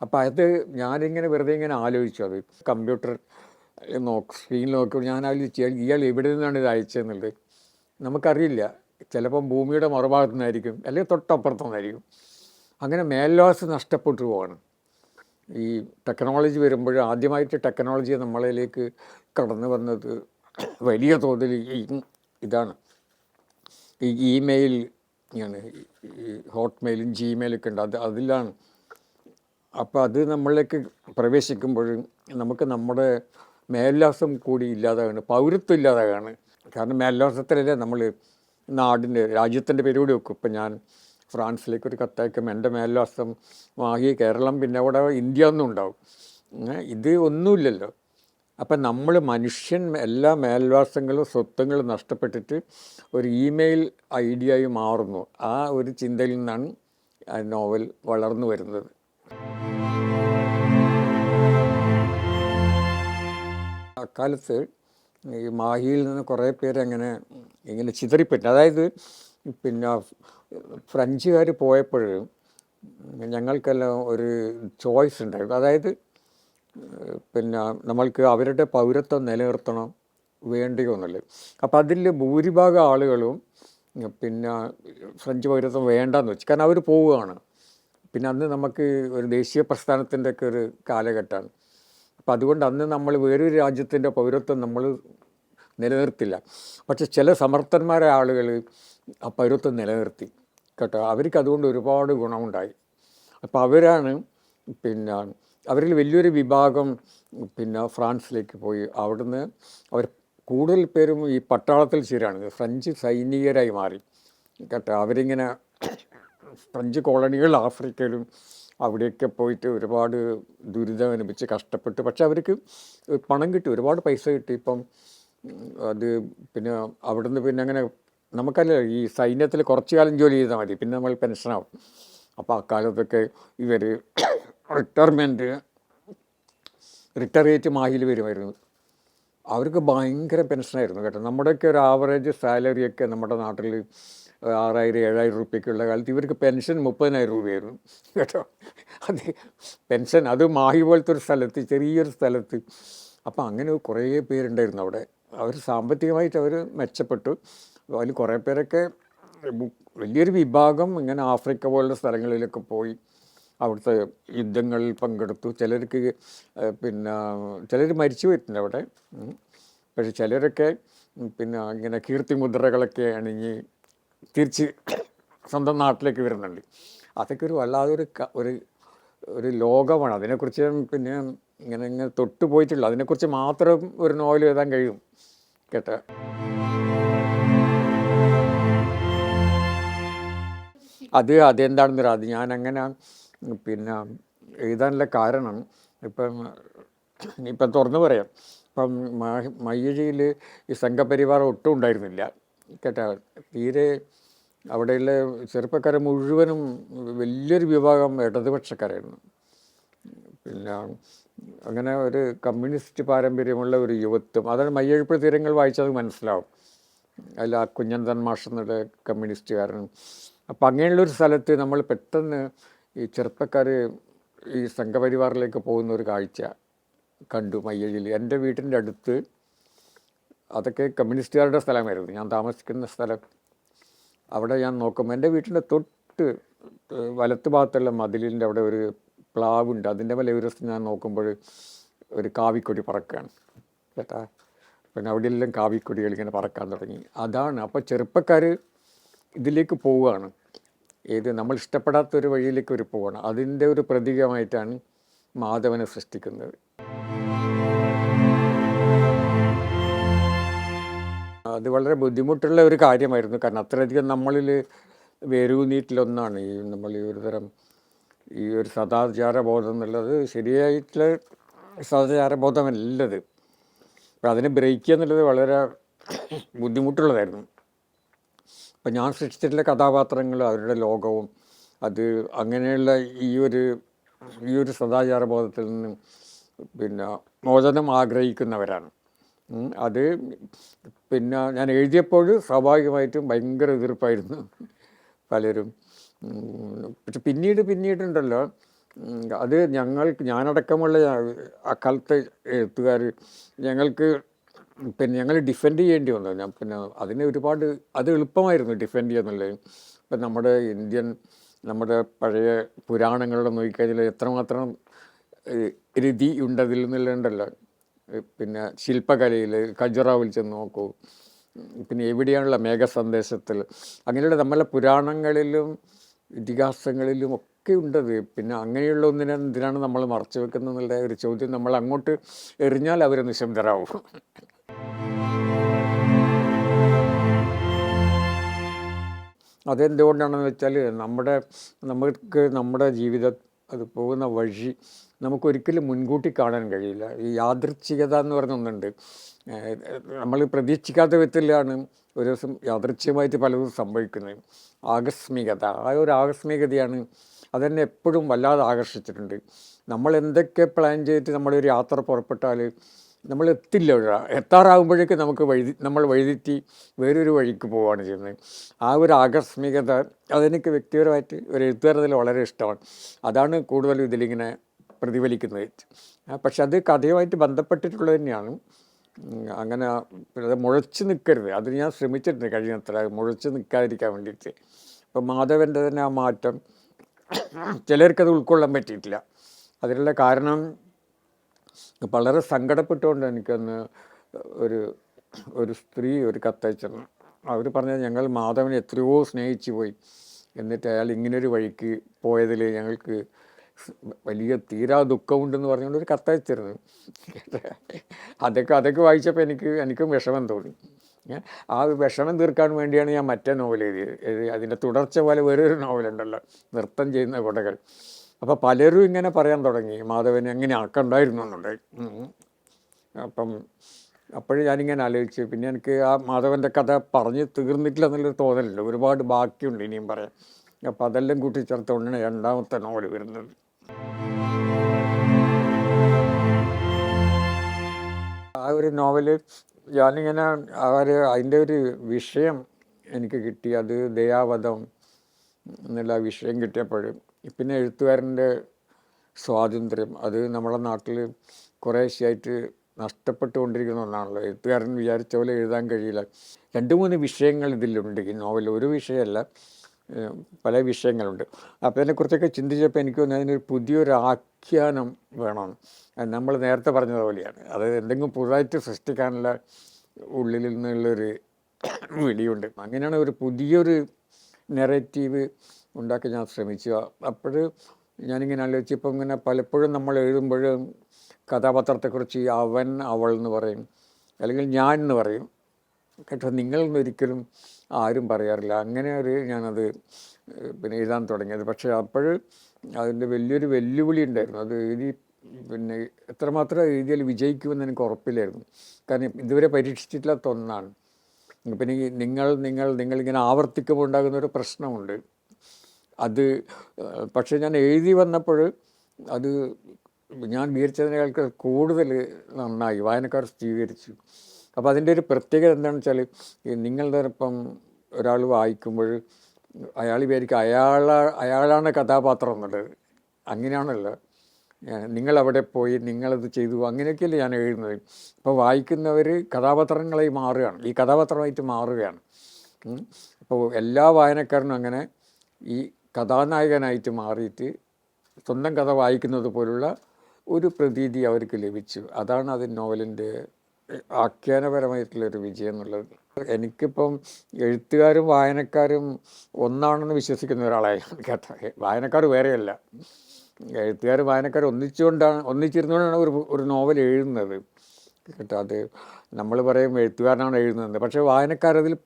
അപ്പോൾ അത് ഞാനിങ്ങനെ വെറുതെ ഇങ്ങനെ ആലോചിച്ചു. അത് കമ്പ്യൂട്ടർ നോക്ക് സ്ക്രീനിൽ നോക്കുമ്പോൾ ഞാൻ ആലോചിച്ചു ഇയാൾ- എവിടെ നിന്നാണ് ഇത് അയച്ചതെന്നുള്ളത്. നമുക്കറിയില്ല. ചിലപ്പം ഭൂമിയുടെ മറുഭാഗത്തു നിന്നായിരിക്കും അല്ലെങ്കിൽ തൊട്ടപ്പുറത്തു നിന്നായിരിക്കും അങ്ങനെ മേൽവാസ് നഷ്ടപ്പെട്ടു പോവാണ്. ഈ ടെക്നോളജി വരുമ്പോൾ ആദ്യമായിട്ട് ടെക്നോളജി നമ്മളിലേക്ക് കടന്നു വന്നത് വലിയ തോതിൽ ഇതാണ്. ഈ ഇമെയിൽ ഇങ്ങനെ ഹോട്ട്മെയിലും ജിമെയിലൊക്കെ ഉണ്ട്. അത് അതിലാണ്. അപ്പോൾ അത് നമ്മളിലേക്ക് പ്രവേശിക്കുമ്പോഴും നമുക്ക് നമ്മുടെ മേൽവിലാസം കൂടി ഇല്ലാതാകാണ് പൗരത്വം ഇല്ലാതാകാണ് കാരണം മേൽവിലാസത്തിലല്ലേ നമ്മൾ നാടിന്റെ രാജ്യത്തിന്റെ പേര് കൂടി വെക്കും. ഇപ്പം ഞാൻ ഫ്രാൻസിലേക്ക് ഒരു കത്തയക്കും. എന്റെ മേൽവിലാസം വാങ്ങി കേരളം പിന്നെ അവിടെ ഇന്ത്യ ഒന്നും ഉണ്ടാവും. ഇത് ഒന്നുമില്ലല്ലോ. അപ്പം നമ്മൾ മനുഷ്യൻ എല്ലാ മേൽവാസങ്ങളും സ്വത്വങ്ങളും നഷ്ടപ്പെട്ടിട്ട് ഒരു ഇമെയിൽ ഐഡിയയായി മാറുന്നു. ആ ഒരു ചിന്തയിൽ നിന്നാണ് നോവൽ വളർന്നു വരുന്നത്. അക്കാലത്ത് ഈ മാഹിയിൽ നിന്ന് കുറേ പേര് അങ്ങനെ ഇങ്ങനെ ചിതറിപ്പറ്റി അതായത് പിന്നെ ഫ്രഞ്ചുകാർ പോയപ്പോൾ ഞങ്ങൾക്കെല്ലാം ഒരു ചോയ്സ് ഉണ്ടായിരുന്നു. അതായത് പിന്നെ നമ്മൾക്ക് അവരുടെ പൗരത്വം നിലനിർത്തണം വേണ്ടിയൊന്നുമില്ല. അപ്പോൾ അതിൽ ഭൂരിഭാഗം ആളുകളും പിന്നെ ഫ്രഞ്ച് പൗരത്വം വേണ്ടെന്ന് വെച്ചു കാരണം അവർ പോവുകയാണ്. പിന്നെ അന്ന് നമുക്ക് ഒരു ദേശീയ പ്രസ്ഥാനത്തിന്റെ ഒക്കെ ഒരു കാലഘട്ടമാണ്. അപ്പം അതുകൊണ്ട് അന്ന് നമ്മൾ വേറൊരു രാജ്യത്തിന്റെ പൗരത്വം നമ്മൾ നിലനിർത്തില്ല. പക്ഷെ ചില സമർത്ഥന്മാരായ ആളുകൾ ആ പൗരത്വം നിലനിർത്തി. കേട്ടോ? അവർക്ക് അതുകൊണ്ട് ഒരുപാട് ഗുണമുണ്ടായി. അപ്പോൾ അവരാണ് പിന്നെ അവരിൽ വലിയൊരു വിഭാഗം പിന്നെ ഫ്രാൻസിലേക്ക് പോയി. അവിടുന്ന് അവർ കൂടുതൽ പേരും ഈ പട്ടാളത്തിൽ ചേരാണ് ഫ്രഞ്ച് സൈനികരായി മാറി. കേട്ടോ അവരിങ്ങനെ ഫ്രഞ്ച് കോളനികൾ ആഫ്രിക്കയിലും അവിടെയൊക്കെ പോയിട്ട് ഒരുപാട് ദുരിതം അനുഭവിച്ച് കഷ്ടപ്പെട്ട് പക്ഷെ അവർക്ക് പണം കിട്ടി ഒരുപാട് പൈസ കിട്ടി. ഇപ്പം അത് പിന്നെ അവിടുന്ന് പിന്നെ അങ്ങനെ നമുക്കല്ല ഈ സൈന്യത്തിൽ കുറച്ച് കാലം ജോലി ചെയ്താൽ മതി പിന്നെ നമ്മൾ പെൻഷനാവും. അപ്പോൾ അക്കാലത്തൊക്കെ ഇവർ റിട്ടയർമെന്റ് റിട്ടയറേറ്റ് മാഹിൽ വരുമായിരുന്നു. അവർക്ക് ഭയങ്കര പെൻഷനായിരുന്നു കേട്ടോ. നമ്മുടെയൊക്കെ ഒരു ആവറേജ് സാലറിയൊക്കെ നമ്മുടെ നാട്ടിൽ ആറായിരം ഏഴായിരം റുപ്യക്കുള്ള കാലത്ത് ഇവർക്ക് പെൻഷൻ മുപ്പതിനായിരം രൂപയായിരുന്നു കേട്ടോ. അത് പെൻഷൻ അത് മാഹി പോലത്തെ ഒരു സ്ഥലത്ത് ചെറിയൊരു സ്ഥലത്ത്. അപ്പോൾ അങ്ങനെ കുറേ പേരുണ്ടായിരുന്നു അവിടെ. അവർ സാമ്പത്തികമായിട്ട് അവർ മെച്ചപ്പെട്ടു. അതിൽ കുറേ പേരൊക്കെ വലിയൊരു വിഭാഗം ഇങ്ങനെ ആഫ്രിക്ക പോലുള്ള സ്ഥലങ്ങളിലൊക്കെ പോയി. അവിടുത്തെ യുദ്ധങ്ങളിൽ പങ്കെടുത്തു. ചിലർക്ക് പിന്നെ ചിലർ മരിച്ചു പോയിട്ടുണ്ട് അവിടെ. പക്ഷെ ചിലരൊക്കെ പിന്നെ ഇങ്ങനെ കീർത്തിമുദ്രകളൊക്കെ അണിഞ്ഞ് തിരിച്ച് സ്വന്തം നാട്ടിലേക്ക് വരുന്നുണ്ട്. അതൊക്കെ ഒരു വല്ലാതെ ഒരു ഒരു ഒരു ലോകമാണ്. അതിനെക്കുറിച്ച് പിന്നെ ഇങ്ങനെ ഇങ്ങനെ തൊട്ട് പോയിട്ടുള്ളൂ അതിനെക്കുറിച്ച് മാത്രം ഒരു നോവൽ എഴുതാൻ കഴിയും. കേട്ടോ? അത് അതെന്താണെന്ന് അറിയാം അത് ഞാൻ അങ്ങനെ പിന്നെ എഴുതാനുള്ള കാരണം ഇപ്പം ഇപ്പം തുറന്നു പറയാം. ഇപ്പം മയ്യഴിയിൽ ഈ സംഘപരിവാർ ഒട്ടും ഉണ്ടായിരുന്നില്ല. കേട്ടോ? തീരെ അവിടെയുള്ള ചെറുപ്പക്കാരെ മുഴുവനും വലിയൊരു വിഭാഗം ഇടതുപക്ഷക്കാരായിരുന്നു. പിന്നെ അങ്ങനെ ഒരു കമ്മ്യൂണിസ്റ്റ് പാരമ്പര്യമുള്ള ഒരു യുവത്വം അതാണ് മയ്യഴിപ്പ് തീരങ്ങൾ വായിച്ചത് മനസ്സിലാവും. അല്ല ആ കുഞ്ഞന്തൻ മാഷ് എന്നുള്ള കമ്മ്യൂണിസ്റ്റുകാരൻ അപ്പം അങ്ങനെയുള്ളൊരു സ്ഥലത്ത് നമ്മൾ പെട്ടെന്ന് ഈ ചെറുപ്പക്കാർ ഈ സംഘപരിവാറിലേക്ക് പോകുന്ന ഒരു കാഴ്ച കണ്ടു മയ്യഴിയിൽ എന്റെ വീട്ടിന്റെ അടുത്ത് അതൊക്കെ കമ്മ്യൂണിസ്റ്റുകാരുടെ സ്ഥലമായിരുന്നു. ഞാൻ താമസിക്കുന്ന സ്ഥലം. അവിടെ ഞാൻ നോക്കുമ്പോൾ എന്റെ വീട്ടിന്റെ തൊട്ട് വലത്ത് ഭാഗത്തുള്ള മതിലിന്റെ അവിടെ ഒരു പ്ലാവുണ്ട്. അതിന്റെ മേലെ ഒരു ദിവസം ഞാൻ നോക്കുമ്പോൾ ഒരു കാവിക്കൊടി പറക്കുകയാണ്. കേട്ടാ? പിന്നെ അവിടെയെല്ലാം കാവിക്കൊടികൾ ഇങ്ങനെ പറക്കാൻ തുടങ്ങി. അതാണ്. അപ്പോൾ ചെറുപ്പക്കാർ ഇതിലേക്ക് പോവുകയാണ്. ഏത് നമ്മൾ ഇഷ്ടപ്പെടാത്ത ഒരു വഴിയിലേക്ക് ഒരു പോകണം അതിന്റെ ഒരു പ്രതീകമായിട്ടാണ് മാധവനെ സൃഷ്ടിക്കുന്നത്. അത് വളരെ ബുദ്ധിമുട്ടുള്ള ഒരു കാര്യമായിരുന്നു. കാരണം അത്രയധികം നമ്മളിൽ വേരൂന്നിയിട്ടിലൊന്നാണ്. ഈ നമ്മൾ ഈ ഒരു തരം ഈ ഒരു സദാചാര ബോധം എന്നുള്ളത് ശരിയായിട്ടുള്ള സദാചാര ബോധമല്ലത് അപ്പം അതിനെ ബ്രേക്ക് എന്നുള്ളത് വളരെ ബുദ്ധിമുട്ടുള്ളതായിരുന്നു. അപ്പം ഞാൻ സൃഷ്ടിച്ചിട്ടുള്ള കഥാപാത്രങ്ങൾ അവരുടെ ലോകവും അത് അങ്ങനെയുള്ള ഈ ഒരു ഈ ഒരു സദാചാര ബോധത്തിൽ നിന്ന് പിന്നെ മോചനം ആഗ്രഹിക്കുന്നവരാണ്. അത് പിന്നെ ഞാൻ എഴുതിയപ്പോൾ സ്വാഭാവികമായിട്ടും ഭയങ്കര എതിർപ്പായിരുന്നു പലരും. പക്ഷെ പിന്നീട് പിന്നീടുണ്ടല്ലോ. അത് ഞങ്ങൾക്ക് ഞാനടക്കമുള്ള അക്കാലത്തെ എഴുത്തുകാർ ഞങ്ങൾക്ക് പിന്നെ ഞങ്ങൾ ഡിഫെൻഡ് ചെയ്യേണ്ടി വന്നു. ഞാൻ പിന്നെ അതിന് ഒരുപാട് അത് എളുപ്പമായിരുന്നു ഡിഫെൻഡ് ചെയ്യുന്നുള്ളത് ഇപ്പം നമ്മുടെ ഇന്ത്യൻ നമ്മുടെ പഴയ പുരാണങ്ങളിലെ നോക്കിക്കഴിഞ്ഞാൽ എത്രമാത്രം രീതി ഉണ്ടതിൽ നിന്നുള്ളതുണ്ടല്ലോ പിന്നെ ശില്പകലയിൽ ഖജുറാവിൽ ചെന്ന് നോക്കൂ. പിന്നെ എവിടെയാണുള്ള മേഘസന്ദേശത്തിൽ. അങ്ങനെയുള്ള നമ്മളെ പുരാണങ്ങളിലും ഇതിഹാസങ്ങളിലും ഒക്കെ ഉണ്ടത്. പിന്നെ അങ്ങനെയുള്ള ഒന്നിനെ എന്തിനാണ് നമ്മൾ മറച്ചു വെക്കുന്നത് എന്നുള്ള ഒരു ചോദ്യം നമ്മൾ അങ്ങോട്ട് എറിഞ്ഞാൽ അവർ നിശബ്ദരാവും. അതെന്തുകൊണ്ടാണെന്ന് വെച്ചാൽ നമ്മുടെ നമുക്ക് നമ്മുടെ ജീവിത അത് പോകുന്ന വഴി നമുക്കൊരിക്കലും മുൻകൂട്ടി കാണാൻ കഴിയില്ല. ഈ യാദൃച്ഛികത എന്ന് പറഞ്ഞ ഒന്നുണ്ട്. നമ്മൾ പ്രതീക്ഷിക്കാത്ത വിധത്തിലാണ് ഒരു ദിവസം യാദൃച്ഛികമായിട്ട് പലതും സംഭവിക്കുന്നത്. ആകസ്മികത ആ ഒരു ആകസ്മികതയാണ് അതെന്നെ എപ്പോഴും വല്ലാതെ ആകർഷിച്ചിട്ടുണ്ട്. നമ്മൾ എന്തൊക്കെ പ്ലാൻ ചെയ്തിട്ട് നമ്മളൊരു യാത്ര പുറപ്പെട്ടാൽ നമ്മൾ എത്തില്ല എത്താറാകുമ്പോഴേക്ക് നമുക്ക് വഴി നമ്മൾ വഴുതിറ്റി വേറൊരു വഴിക്ക് പോവുകയാണ് ചെയ്യുന്നത്. ആ ഒരു ആകസ്മികത അതെനിക്ക് വ്യക്തിപരമായിട്ട് ഒരു എഴുത്തുകാരതിൽ വളരെ ഇഷ്ടമാണ്. അതാണ് കൂടുതലും ഇതിലിങ്ങനെ പ്രതിഫലിക്കുന്നത്. പക്ഷെ അത് കഥയുമായിട്ട് ബന്ധപ്പെട്ടിട്ടുള്ളത് തന്നെയാണ്. അങ്ങനെ അത് മുഴച്ച് നിൽക്കരുത്. അത് ഞാൻ ശ്രമിച്ചിട്ടുണ്ട് കഴിഞ്ഞത്ര മുഴച്ച് നിൽക്കാതിരിക്കാൻ വേണ്ടിയിട്ട്. അപ്പോൾ മാധവന്റെ തന്നെ ആ മാറ്റം ചിലർക്കത് ഉൾക്കൊള്ളാൻ പറ്റിയിട്ടില്ല. അതിനുള്ള കാരണം വളരെ സങ്കടപ്പെട്ടുകൊണ്ട് എനിക്കന്ന് ഒരു ഒരു സ്ത്രീ ഒരു കത്തയച്ചിരുന്നു അവർ പറഞ്ഞാൽ ഞങ്ങൾ മാധവനെ എത്രയോ സ്നേഹിച്ചു പോയി. എന്നിട്ട് അയാൾ ഇങ്ങനൊരു വഴിക്ക് പോയതിൽ ഞങ്ങൾക്ക് വലിയ തീരാ ദുഃഖമുണ്ടെന്ന് പറഞ്ഞുകൊണ്ട് ഒരു കത്തയച്ചിരുന്നു. അതൊക്കെ അതൊക്കെ വായിച്ചപ്പോൾ എനിക്ക് എനിക്കും വിഷമം തോന്നി. ആ വിഷമം തീർക്കാൻ വേണ്ടിയാണ് ഞാൻ മറ്റേ നോവൽ എഴുതിയത് എഴുതി അതിന്റെ തുടർച്ച പോലെ വേറൊരു നോവലുണ്ടല്ലോ നൃത്തം ചെയ്യുന്ന കുടകൾ അപ്പോൾ പലരും ഇങ്ങനെ പറയാൻ തുടങ്ങി മാധവൻ എങ്ങനെ ആക്കണ്ടായിരുന്നു എന്നുണ്ട്. അപ്പം അപ്പോഴും ഞാനിങ്ങനെ ആലോചിച്ചു പിന്നെ എനിക്ക് ആ മാധവന്റെ കഥ പറഞ്ഞ് തീർന്നിട്ടില്ല എന്നുള്ളൊരു തോന്നലുണ്ട് ഒരുപാട് ബാക്കിയുണ്ട് ഇനിയും പറയാൻ. അപ്പം അതെല്ലാം കൂട്ടിച്ചേർത്തുകൊണ്ടാണ് രണ്ടാമത്തെ നോവൽ വരുന്നത്. ആ ഒരു നോവൽ ഞാനിങ്ങനെ അവർ അതിന്റെ ഒരു വിഷയം എനിക്ക് കിട്ടി അത് ദയാവധം എന്നുള്ള വിഷയം കിട്ടിയപ്പോൾ പിന്നെ എഴുത്തുകാരന്റെ സ്വാതന്ത്ര്യം അത് നമ്മുടെ നാട്ടിൽ കുറേശ്ശെയായിട്ട് നഷ്ടപ്പെട്ടുകൊണ്ടിരിക്കുന്ന ഒന്നാണല്ലോ. എഴുത്തുകാരൻ വിചാരിച്ച പോലെ എഴുതാൻ കഴിയില്ല. രണ്ട് മൂന്ന് വിഷയങ്ങൾ ഇതിലുണ്ട്. ഈ നോവൽ ഒരു വിഷയമല്ല പല വിഷയങ്ങളുണ്ട്. അപ്പോൾ അതിനെക്കുറിച്ചൊക്കെ ചിന്തിച്ചപ്പോൾ എനിക്ക് തോന്നുന്നു അതിനൊരു പുതിയൊരു ആഖ്യാനം വേണം. നമ്മൾ നേരത്തെ പറഞ്ഞതുപോലെയാണ് അത് എന്തെങ്കിലും പുതുതായിട്ട് സൃഷ്ടിക്കാനുള്ള ഉള്ളിൽ നിന്നുള്ളൊരു വിളിയുണ്ട്. അങ്ങനെയാണ് ഒരു പുതിയൊരു നെറേറ്റീവ് ഉണ്ടാക്കി ഞാൻ ശ്രമിച്ചു. അപ്പോൾ ഞാനിങ്ങനെ ആലോചിച്ച് ഇപ്പം ഇങ്ങനെ പലപ്പോഴും നമ്മൾ എഴുതുമ്പോഴും കഥാപാത്രത്തെക്കുറിച്ച് അവൻ അവൾ എന്ന് പറയും. അല്ലെങ്കിൽ ഞാൻ എന്ന് പറയും. കേട്ടോ ഒരിക്കലും ആരും പറയാറില്ല. അങ്ങനെ ഒരു ഞാനത് പിന്നെ എഴുതാൻ തുടങ്ങിയത്. പക്ഷേ അപ്പോൾ അതിന്റെ വലിയൊരു വെല്ലുവിളി ഉണ്ടായിരുന്നു. അത് എഴുതി പിന്നെ എത്രമാത്രം എഴുതിയാൽ വിജയിക്കുമെന്ന് എനിക്ക് ഉറപ്പില്ലായിരുന്നു. കാരണം ഇതുവരെ പരീക്ഷിച്ചിട്ടില്ലാത്ത ഒന്നാണ്. പിന്നെ നിങ്ങൾ നിങ്ങൾ നിങ്ങൾ നിങ്ങളിങ്ങനെ ആവർത്തിക്കുമ്പോൾ ഉണ്ടാകുന്ന ഒരു പ്രശ്നമുണ്ട്. അത് പക്ഷേ ഞാൻ എഴുതി വന്നപ്പോൾ അത് ഞാൻ വിചാരിച്ചതിനേക്കാൾ കൂടുതൽ നന്നായി വായനക്കാർ സ്വീകരിച്ചു. അപ്പോൾ അതിന്റെ ഒരു പ്രത്യേകത എന്താണെന്ന് വെച്ചാൽ നിങ്ങളുടെ ഇപ്പം ഒരാൾ വായിക്കുമ്പോൾ അയാൾ വിചാരിക്കും അയാള അയാളാണ് കഥാപാത്രം എന്നുള്ളത്. അങ്ങനെയാണല്ലോ. ഏഹ് നിങ്ങളവിടെ പോയി നിങ്ങളത് ചെയ്തു അങ്ങനെയൊക്കെയല്ലേ ഞാൻ എഴുതുന്നത്. അപ്പോൾ വായിക്കുന്നവർ കഥാപാത്രങ്ങളായി മാറുകയാണ് ഈ കഥാപാത്രമായിട്ട് മാറുകയാണ്. അപ്പോൾ എല്ലാ വായനക്കാരനും അങ്ങനെ ഈ കഥാനായകനായിട്ട് മാറിയിട്ട് സ്വന്തം കഥ വായിക്കുന്നത് പോലുള്ള ഒരു പ്രതീതി അവർക്ക് ലഭിച്ചു. അതാണ് അത് നോവലിന്റെ ആഖ്യാനപരമായിട്ടുള്ളൊരു വിജയം എന്നുള്ളത്. എനിക്കിപ്പം എഴുത്തുകാരും വായനക്കാരും ഒന്നാണെന്ന് വിശ്വസിക്കുന്ന ഒരാളാണ് കേട്ടോ. വായനക്കാർ വേറെയല്ല. എഴുത്തുകാരും വായനക്കാരും ഒന്നിച്ചുകൊണ്ടാണ് ഒന്നിച്ചിരുന്നുകൊണ്ടാണ് ഒരു ഒരു നോവൽ എഴുതുന്നത് കേട്ടോ. അത് നമ്മൾ പറയും എഴുത്തുകാരനാണ് എഴുതുന്നത്. പക്ഷേ വായനക്കാരതിൽ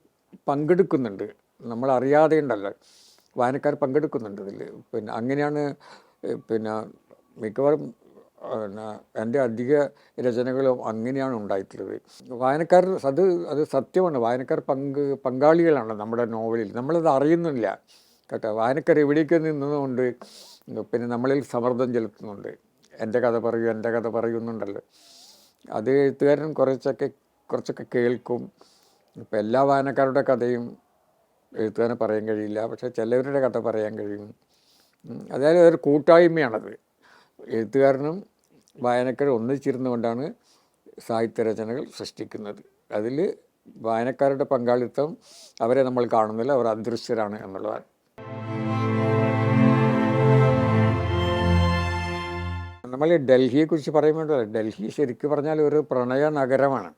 പങ്കെടുക്കുന്നുണ്ട്. നമ്മളറിയാതെ ഉണ്ടല്ലോ വായനക്കാർ പങ്കെടുക്കുന്നുണ്ട് ഇതിൽ പിന്നെ അങ്ങനെയാണ് പിന്നെ മിക്കവാറും പിന്നെ എന്റെ അധിക രചനകളും അങ്ങനെയാണ് ഉണ്ടായിട്ടുള്ളത്. വായനക്കാർ അത് അത് സത്യമാണ്. വായനക്കാർ പങ്ക് പങ്കാളികളാണ് നമ്മുടെ നോവലിൽ. നമ്മളത് അറിയുന്നില്ല. കേട്ടോ വായനക്കാർ എവിടേക്ക് നിന്നതുകൊണ്ട് പിന്നെ നമ്മളിൽ സമ്മർദ്ദം ചെലുത്തുന്നുണ്ട്. എന്റെ കഥ പറയൂ എന്റെ കഥ പറയുന്നുണ്ടല്ലോ അത് എഴുത്തുകാരൻ കുറച്ചൊക്കെ കുറച്ചൊക്കെ കേൾക്കും. ഇപ്പം എല്ലാ വായനക്കാരുടെ കഥയും എഴുത്തുകാരന് പറയാൻ കഴിയില്ല. പക്ഷേ ചിലവരുടെ കഥ പറയാൻ കഴിയും. അതായത് ഒരു കൂട്ടായ്മയാണത്. എഴുത്തുകാരനും വായനക്കാരും ഒന്നിച്ചിരുന്നുകൊണ്ടാണ് സാഹിത്യരചനകൾ സൃഷ്ടിക്കുന്നത്. അതിൽ വായനക്കാരുടെ പങ്കാളിത്തം അവരെ നമ്മൾ കാണുന്നില്ല അവർ അദൃശ്യരാണ് എന്നുള്ളതാണ്. നമ്മൾ ഡൽഹിയെക്കുറിച്ച് പറയുമ്പോൾ ഡൽഹി ശരിക്കും പറഞ്ഞാൽ ഒരു പ്രണയ നഗരമാണ്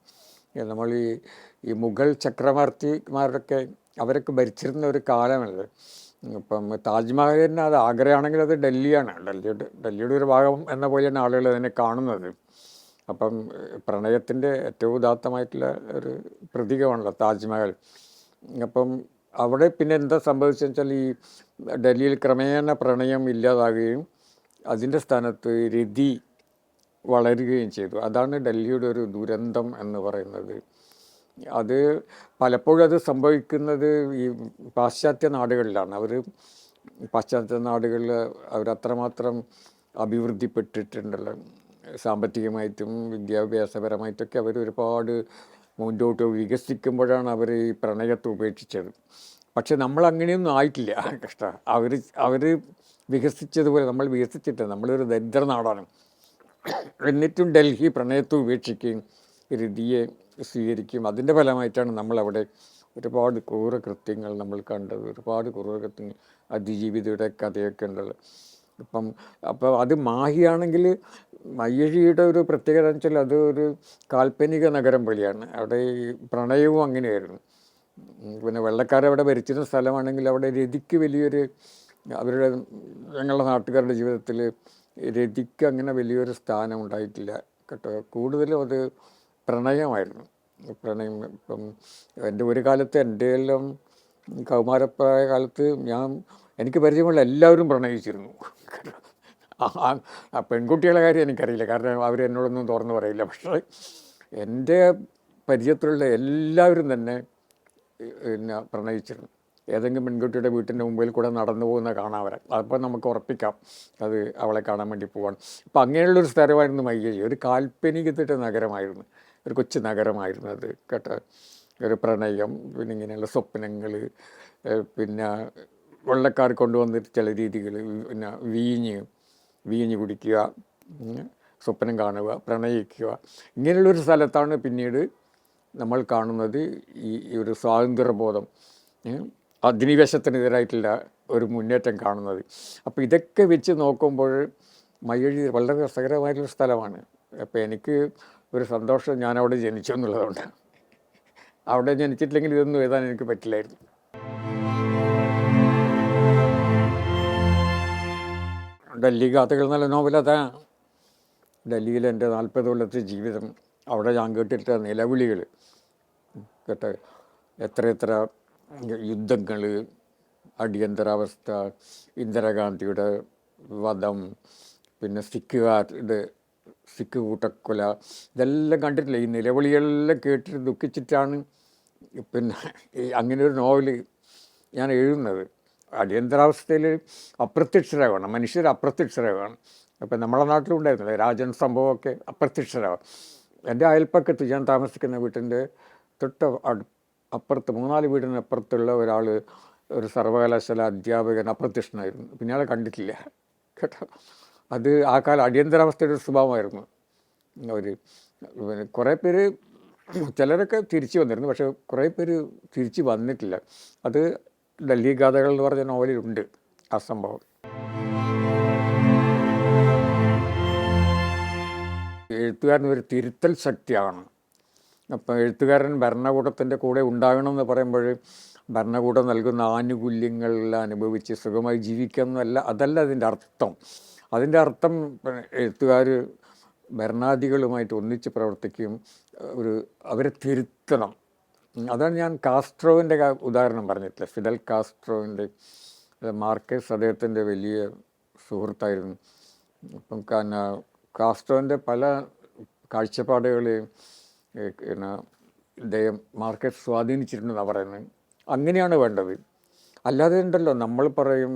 നമ്മൾ ഈ ഈ മുഗൾ ചക്രവർത്തിമാരൊക്കെ അവരൊക്കെ ഭരിച്ചിരുന്ന ഒരു കാലമല്ല ഇപ്പം താജ്മഹൽ തന്നെ അത് ആഗ്രയാണെങ്കിൽ അത് ഡൽഹിയാണ്. ഡൽഹിയുടെ ഡൽഹിയുടെ ഒരു ഭാഗം എന്ന പോലെയാണ് ആളുകൾ അതിനെ കാണുന്നത്. അപ്പം പ്രണയത്തിന്റെ ഏറ്റവും ഉദാത്തമായിട്ടുള്ള ഒരു പ്രതീകമാണല്ലോ താജ്മഹൽ. അപ്പം അവിടെ പിന്നെ എന്താ സംഭവിച്ചു വെച്ചാൽ ഈ ഡൽഹിയിൽ ക്രമേണ പ്രണയം ഇല്ലാതാകുകയും അതിന്റെ സ്ഥാനത്ത് രതി വളരുകയും ചെയ്തു. അതാണ് ഡൽഹിയുടെ ഒരു ദുരന്തം എന്ന് പറയുന്നത്. അത് പലപ്പോഴും അത് സംഭവിക്കുന്നത് ഈ പാശ്ചാത്യ നാടുകളിലാണ്. അവർ പാശ്ചാത്യ നാടുകളിൽ അവരത്രമാത്രം അഭിവൃദ്ധിപ്പെട്ടിട്ടുണ്ടല്ലോ. സാമ്പത്തികമായിട്ടും വിദ്യാഭ്യാസപരമായിട്ടൊക്കെ അവർ ഒരുപാട് മുന്നോട്ട് വികസിക്കുമ്പോഴാണ് അവർ ഈ പ്രണയത്തെ ഉപേക്ഷിച്ചത്. പക്ഷെ നമ്മൾ അങ്ങനെയൊന്നും ആയിട്ടില്ല കഷ്ട അവർ അവർ വികസിച്ചതുപോലെ നമ്മൾ വികസിച്ചിട്ടില്ല. നമ്മളൊരു ദരിദ്ര നാടാണ്. എന്നിട്ടും ഡൽഹി പ്രണയത്തെ ഉപേക്ഷിക്കുകയും രതിയെ സ്വീകരിക്കും. അതിന്റെ ഫലമായിട്ടാണ് നമ്മളവിടെ ഒരുപാട് ക്രൂരകൃത്യങ്ങൾ നമ്മൾ കണ്ടത്. ഒരുപാട് ക്രൂരകൃത്യങ്ങൾ അതിജീവിതയുടെ കഥയൊക്കെ ഉണ്ടല്ലോ. ഇപ്പം അപ്പോൾ അത് മാഹിയാണെങ്കിൽ മയ്യഴിയുടെ ഒരു പ്രത്യേകത വെച്ചാൽ അത് ഒരു കാൽപ്പനിക നഗരം പോലെയാണ്. അവിടെ ഈ പ്രണയവും അങ്ങനെയായിരുന്നു. പിന്നെ വെള്ളക്കാരവിടെ ഭരിച്ചിരുന്ന സ്ഥലമാണെങ്കിൽ അവിടെ രതിക്ക് വലിയൊരു അവരുടെ ഞങ്ങളുടെ നാട്ടുകാരുടെ ജീവിതത്തിൽ രതിക്ക് അങ്ങനെ വലിയൊരു സ്ഥാനം ഉണ്ടായിട്ടില്ല കേട്ടോ. കൂടുതലും അത് പ്രണയമായിരുന്നു. പ്രണയം ഇപ്പം എന്റെ ഒരു കാലത്ത് എന്റെ എല്ലാം കൗമാരപ്രായ കാലത്ത് ഞാൻ എനിക്ക് പരിചയമുള്ള എല്ലാവരും പ്രണയിച്ചിരുന്നു. ആ പെൺകുട്ടികളെ കാര്യം എനിക്കറിയില്ല. കാരണം അവർ എന്നോടൊന്നും തുറന്നു പറയില്ല. പക്ഷേ എന്റെ പരിചയത്തിലുള്ള എല്ലാവരും തന്നെ പിന്നെ പ്രണയിച്ചിരുന്നു. ഏതെങ്കിലും പെൺകുട്ടിയുടെ വീട്ടിന്റെ മുമ്പിൽ കൂടെ നടന്നു പോകുന്ന കാണാൻ വരാം അപ്പോൾ നമുക്ക് ഉറപ്പിക്കാം. അത് അവളെ കാണാൻ വേണ്ടി പോവാണ്. അപ്പം അങ്ങനെയുള്ളൊരു സ്ഥലമായിരുന്നു മയ്യഴി ഒരു കാൽപ്പനികത്തിന്റെ നഗരമായിരുന്നു. ഒരു കൊച്ചു നഗരമായിരുന്നു അത് കേട്ടോ. ഒരു പ്രണയം പിന്നെ ഇങ്ങനെയുള്ള സ്വപ്നങ്ങൾ പിന്നെ വെള്ളക്കാർ കൊണ്ടുവന്നിട്ട് ചില രീതികൾ പിന്നെ വീഞ്ഞ് വീഞ്ഞ് കുടിക്കുക സ്വപ്നം കാണുക പ്രണയിക്കുക. ഇങ്ങനെയുള്ളൊരു സ്ഥലത്താണ് പിന്നീട് നമ്മൾ കാണുന്നത് ഈ ഒരു സ്വാതന്ത്ര്യബോധം. അധിനിവേശത്തിനെതിരായിട്ടുള്ള ഒരു മുന്നേറ്റം കാണുന്നത്. അപ്പോൾ ഇതൊക്കെ വെച്ച് നോക്കുമ്പോൾ മയ്യഴി വളരെ രസകരമായിട്ടുള്ള സ്ഥലമാണ്. അപ്പോൾ എനിക്ക് ഒരു സന്തോഷം ഞാൻ അവിടെ ജനിച്ചു എന്നുള്ളതുകൊണ്ട്. അവിടെ ജനിച്ചിട്ടില്ലെങ്കിൽ ഇതൊന്നും എഴുതാൻ എനിക്ക് പറ്റില്ലായിരുന്നു. ഡൽഹി കഥകൾ നല്ല നോവലത ഡൽഹിയിൽ എന്റെ നാൽപ്പത് കൊല്ലത്തെ ജീവിതം. അവിടെ ഞാൻ കേട്ടിട്ട നിലവിളികൾ. കേട്ട എത്ര എത്ര യുദ്ധങ്ങൾ അടിയന്തരാവസ്ഥ ഇന്ദിരാഗാന്ധിയുടെ വധം പിന്നെ സിഖുകാരുടെ സിഖ് കൂട്ടക്കൊല ഇതെല്ലാം കണ്ടിട്ടില്ല? ഈ നിലവിളികളെല്ലാം കേട്ടിട്ട് ദുഃഖിച്ചിട്ടാണ് പിന്നെ അങ്ങനെ ഒരു നോവൽ ഞാൻ എഴുതുന്നത്. അടിയന്തരാവസ്ഥയിൽ അപ്രത്യക്ഷരാകണം മനുഷ്യർ അപ്രത്യക്ഷരാകണം അപ്പം നമ്മളെ നാട്ടിലുണ്ടായിരുന്നില്ല? രാജൻ സംഭവമൊക്കെ അപ്രത്യക്ഷരാകും എന്റെ അയൽപ്പക്കത്ത് ഞാൻ താമസിക്കുന്ന വീട്ടിന്റെ തൊട്ട് അപ്പുറത്ത് മൂന്നാൽ വീടിന് അപ്പുറത്തുള്ള ഒരാൾ ഒരു സർവകലാശാല അധ്യാപകൻ അപ്രത്യക്ഷനായിരുന്നു. പിന്നെ അയാളെ കണ്ടിട്ടില്ല. കേട്ടോ? അത് ആ കാലം അടിയന്തരാവസ്ഥയുടെ സ്വഭാവമായിരുന്നു. അവർ പിന്നെ കുറേ പേര് ചിലരൊക്കെ തിരിച്ചു വന്നിരുന്നു. പക്ഷേ കുറേ പേര് തിരിച്ചു വന്നിട്ടില്ല. അത് ഡൽഹി ഗാഥകൾ എന്ന് പറഞ്ഞ നോവലിലുണ്ട് ആ സംഭവം. എഴുത്തുകാരൻ ഒരു തിരുത്തൽ ശക്തിയാണ്. അപ്പം എഴുത്തുകാരൻ ഭരണകൂടത്തിന്റെ കൂടെ ഉണ്ടാകണമെന്ന് പറയുമ്പോൾ ഭരണകൂടം നൽകുന്ന ആനുകൂല്യങ്ങളെല്ലാം അനുഭവിച്ച് സുഖമായി ജീവിക്കാമെന്നല്ല അതല്ല അതിന്റെ അർത്ഥം. അതിന്റെ അർത്ഥം എഴുത്തുകാർ ഭരണാധികളുമായിട്ട് ഒന്നിച്ച് പ്രവർത്തിക്കും ഒരു അവരെ തിരുത്തണം. അതാണ് ഞാൻ കാസ്ട്രോവിന്റെ ഉദാഹരണം പറഞ്ഞിട്ടില്ല. ഫിഡൽ കാസ്ട്രോവിന്റെ മാർക്കേസ് അദ്ദേഹത്തിന്റെ വലിയ സുഹൃത്തായിരുന്നു. അപ്പം കാരണം കാസ്ട്രോവിന്റെ പല കാഴ്ചപ്പാടുകളെയും പിന്നെ ഇദ്ദേഹം മാർക്കറ്റ് സ്വാധീനിച്ചിട്ടുണ്ടെന്നാണ് പറയുന്നത്. അങ്ങനെയാണ് വേണ്ടത്. അല്ലാതെ ഉണ്ടല്ലോ നമ്മൾ പറയും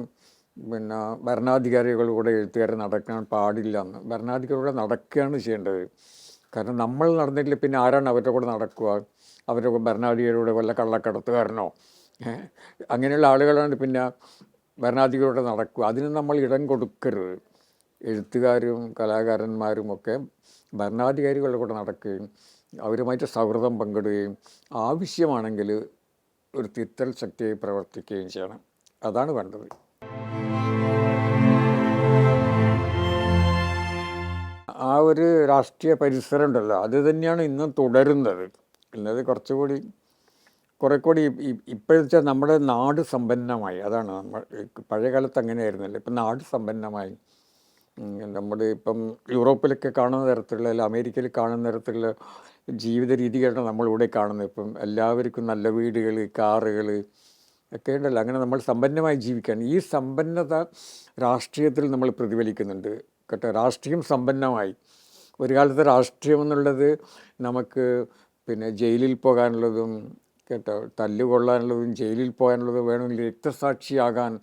പിന്നെ ഭരണാധികാരികളുടെ എഴുത്തുകാരെ നടക്കാൻ പാടില്ല എന്ന്. ഭരണാധികാരികളുടെ നടക്കുകയാണ് ചെയ്യേണ്ടത്. കാരണം നമ്മൾ നടന്നിട്ടില്ല പിന്നെ ആരാണ് അവരുടെ കൂടെ നടക്കുക? അവരുടെ കൂടെ ഭരണാധികാരിയുടെ വല്ല കള്ളക്കടത്തുകാരനോ? അങ്ങനെയുള്ള ആളുകളാണ് പിന്നെ ഭരണാധികാരിയുടെ നടക്കുക. അതിന് നമ്മൾ ഇടം കൊടുക്കരുത്. എഴുത്തുകാരും കലാകാരന്മാരും ഒക്കെ ഭരണാധികാരികളുടെ കൂടെ നടക്കുകയും അവരുമായിട്ട് സൗഹൃദം പങ്കിടുകയും ആവശ്യമാണെങ്കിൽ ഒരു തിരുത്തൽ ശക്തിയായി പ്രവർത്തിക്കുകയും ചെയ്യണം. അതാണ് വേണ്ടത്. ആ ഒരു രാഷ്ട്രീയ പരിസരം ഉണ്ടല്ലോ അത് തന്നെയാണ് ഇന്നും തുടരുന്നത്. അല്ലാതെ കുറച്ചുകൂടി കുറെ കൂടി ഇപ്പോഴത്തെ നമ്മുടെ നാട് സമ്പന്നമായി. അതാണ് നമ്മൾ പഴയ കാലത്ത് അങ്ങനെയായിരുന്നല്ലോ? ഇപ്പം നാട് സമ്പന്നമായി. നമ്മുടെ ഇപ്പം യൂറോപ്പിലൊക്കെ കാണുന്ന തരത്തിലുള്ള അല്ല അമേരിക്കയിൽ കാണുന്ന തരത്തിലുള്ള ജീവിത രീതികളാണ് നമ്മളിവിടെ കാണുന്നത്. ഇപ്പം എല്ലാവർക്കും നല്ല വീടുകൾ കാറുകൾ ഒക്കെ ഉണ്ടല്ലോ. അങ്ങനെ നമ്മൾ സമ്പന്നമായി ജീവിക്കാൻ ഈ സമ്പന്നത രാഷ്ട്രീയത്തിൽ നമ്മൾ പ്രതിഫലിക്കുന്നുണ്ട്. കേട്ടോ രാഷ്ട്രീയം സമ്പന്നമായി. ഒരു കാലത്ത് രാഷ്ട്രീയം എന്നുള്ളത് നമുക്ക് പിന്നെ ജയിലിൽ പോകാനുള്ളതും കേട്ടോ തല്ലുകൊള്ളാനുള്ളതും ജയിലിൽ പോകാനുള്ളതും വേണമെങ്കിൽ രക്തസാക്ഷിയാകാൻ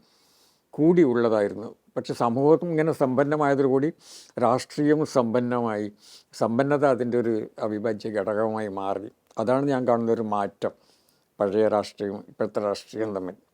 കൂടി ഉള്ളതായിരുന്നു. പക്ഷെ സമൂഹം ഇങ്ങനെ സമ്പന്നമായതോടുകൂടി രാഷ്ട്രീയം സമ്പന്നമായി സമ്പന്നത അതിന്റെ ഒരു അവിഭാജ്യ ഘടകമായി മാറി. അതാണ് ഞാൻ കാണുന്ന ഒരു മാറ്റം. പഴയ രാഷ്ട്രീയം ഇപ്പോഴത്തെ രാഷ്ട്രീയം തമ്മിൽ.